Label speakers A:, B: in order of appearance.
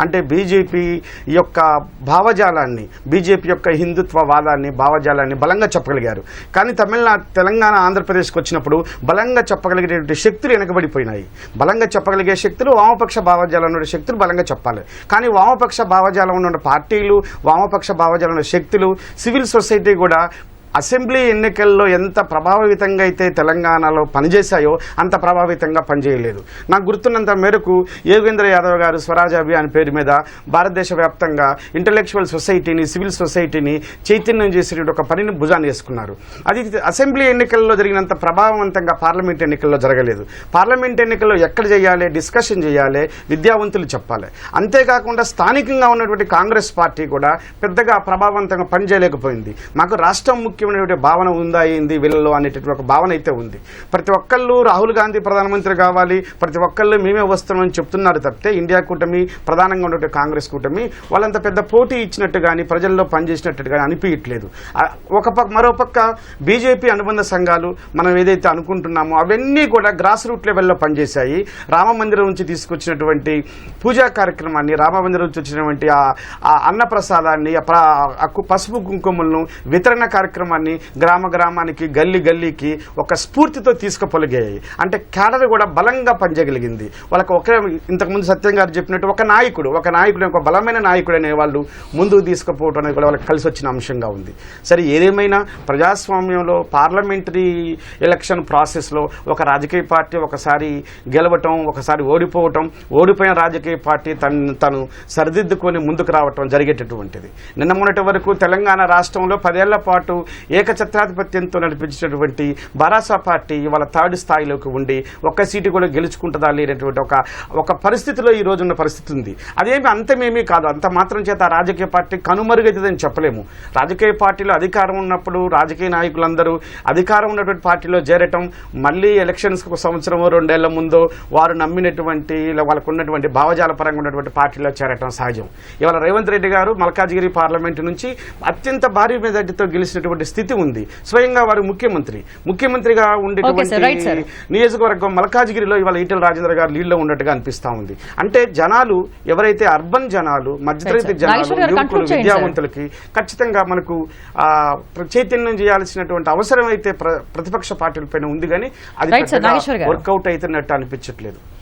A: అంటే బీజేపీ యొక్క భావజాలాన్ని బీజేపీ యొక్క హిందుత్వ వాదాన్ని భావజాలాన్ని బలంగా చెప్పగలిగారు. కానీ తమిళనాడు తెలంగాణ ఆంధ్రప్రదేశ్కి వచ్చినప్పుడు బలంగా చెప్పగలిగేటువంటి శక్తులు వెనకబడిపోయినాయి. బలంగా చెప్పగలిగే శక్తులు వామపక్ష భావజాలం ఉన్న శక్తులు బలంగా చెప్పాలి. కానీ వామపక్ష భావజాలం ఉన్న పార్టీలు వామపక్ష భావజాలం ఉన్న శక్తులు సివిల్ సొసైటీ కూడా అసెంబ్లీ ఎన్నికల్లో ఎంత ప్రభావితంగా అయితే తెలంగాణలో పనిచేశాయో అంత ప్రభావితంగా పనిచేయలేదు. నాకు గుర్తున్నంత మేరకు యోగేంద్ర యాదవ్ గారు స్వరాజ్ అభియాన్ పేరు మీద భారతదేశ వ్యాప్తంగా ఇంటలెక్చువల్ సొసైటీని సివిల్ సొసైటీని చైతన్యం చేసేటువంటి ఒక పనిని భుజాన్ని వేసుకున్నారు. అది అసెంబ్లీ ఎన్నికల్లో జరిగినంత ప్రభావవంతంగా పార్లమెంట్ ఎన్నికల్లో జరగలేదు. పార్లమెంట్ ఎన్నికల్లో ఎక్కడ చేయాలి డిస్కషన్ చేయాలి విద్యావంతులు చెప్పాలి. అంతేకాకుండా స్థానికంగా ఉన్నటువంటి కాంగ్రెస్ పార్టీ కూడా పెద్దగా ప్రభావవంతంగా పనిచేయలేకపోయింది. మాకు రాష్ట్రం ముఖ్యమైనటువంటి భావన ఉందా ఏంది? వీళ్ళలో అనేటటువంటి ఒక భావన అయితే ఉంది. ప్రతి ఒక్కళ్ళు రాహుల్ గాంధీ ప్రధానమంత్రి కావాలి. ప్రతి ఒక్కళ్ళు మేమే వస్తున్నామని చెప్తున్నారు తప్పితే ఇండియా కూటమి ప్రధానంగా ఉన్నటువంటి కాంగ్రెస్ కూటమి వాళ్ళంత పెద్ద పోటీ ఇచ్చినట్టు కానీ ప్రజల్లో పనిచేసినట్టు కానీ అనిపించట్లేదు ఒక పక్క మరో పక్క బీజేపీ అనుబంధ సంఘాలు మనం ఏదైతే అనుకుంటున్నామో అవన్నీ కూడా గ్రాస్ రూట్ లెవెల్లో పనిచేశాయి. రామ మందిరం నుంచి తీసుకొచ్చినటువంటి పూజా కార్యక్రమాన్ని రామ మందిరం నుంచి వచ్చినటువంటి ఆ అన్నప్రసాదాన్ని పసుపు కుంకుమలను వితరణ కార్యక్రమం కార్యక్రమాన్ని గ్రామ గ్రామానికి గల్లీ గల్లీకి ఒక స్ఫూర్తితో తీసుకుపోలిగాయి. అంటే కేడర్ కూడా బలంగా పనిచేయగలిగింది. వాళ్ళకి ఒకే ఇంతకుముందు సత్యం గారు చెప్పినట్టు ఒక నాయకుడు ఒక నాయకుడు ఒక బలమైన నాయకుడు అనే వాళ్ళు ముందుకు తీసుకుపోవటం అనేది కూడా వాళ్ళకి కలిసి వచ్చిన అంశంగా ఉంది. సరే ఏదేమైనా ప్రజాస్వామ్యంలో పార్లమెంటరీ ఎలక్షన్ ప్రాసెస్లో ఒక రాజకీయ పార్టీ ఒకసారి గెలవటం ఒకసారి ఓడిపోవటం ఓడిపోయిన రాజకీయ పార్టీ తను తను సరిదిద్దుకొని ముందుకు రావటం జరిగేటటువంటిది. నిన్న మొన్నటి వరకు తెలంగాణ రాష్ట్రంలో పదేళ్ళ పాటు ఏకఛత్రాధిపత్యంతో నడిపించినటువంటి బరాసా పార్టీ ఇవాళ థర్డ్ స్థాయిలోకి ఉండి ఒక్క సీటు కూడా గెలుచుకుంటుందా లేనటువంటి ఒక ఒక పరిస్థితిలో ఈ రోజున్న పరిస్థితి ఉంది. అదేమి అంతమేమీ కాదు. అంత మాత్రం చేత ఆ రాజకీయ పార్టీ కనుమరుగైతుందని చెప్పలేము. రాజకీయ పార్టీలో అధికారం ఉన్నప్పుడు రాజకీయ నాయకులందరూ అధికారం ఉన్నటువంటి పార్టీలో చేరటం మళ్ళీ ఎలక్షన్స్ ఒక సంవత్సరం రెండేళ్ళ ముందు వారు నమ్మినటువంటి ఇలా వాళ్ళకు ఉన్నటువంటి భావజాల పరంగా ఉన్నటువంటి పార్టీలో చేరటం సహజం. ఇవాళ రేవంత్ రెడ్డి గారు మల్కాజ్గిరి పార్లమెంటు నుంచి అత్యంత భారీ మెజార్టీతో గెలిచినటువంటి స్థితి ఉంది. స్వయంగా వారు ముఖ్యమంత్రి. ముఖ్యమంత్రిగా. ఉండేటువంటి నియోజకవర్గం మల్కాజ్గిరిలో ఇవాళ ఈటెల రాజేంద్ర గారు లీడ్లో ఉన్నట్టుగా అనిపిస్తా ఉంది. అంటే జనాలు ఎవరైతే అర్బన్ జనాలు మధ్యతరగతి జనాలు యువకులు. విద్యావంతులకి ఖచ్చితంగా మనకు చైతన్యం చేయాల్సినటువంటి అవసరం అయితే ప్ర- ప్రతిపక్ష పార్టీలపైన ఉంది కానీ అది. వర్కౌట్ అవుతున్నట్టు అనిపించట్లేదు.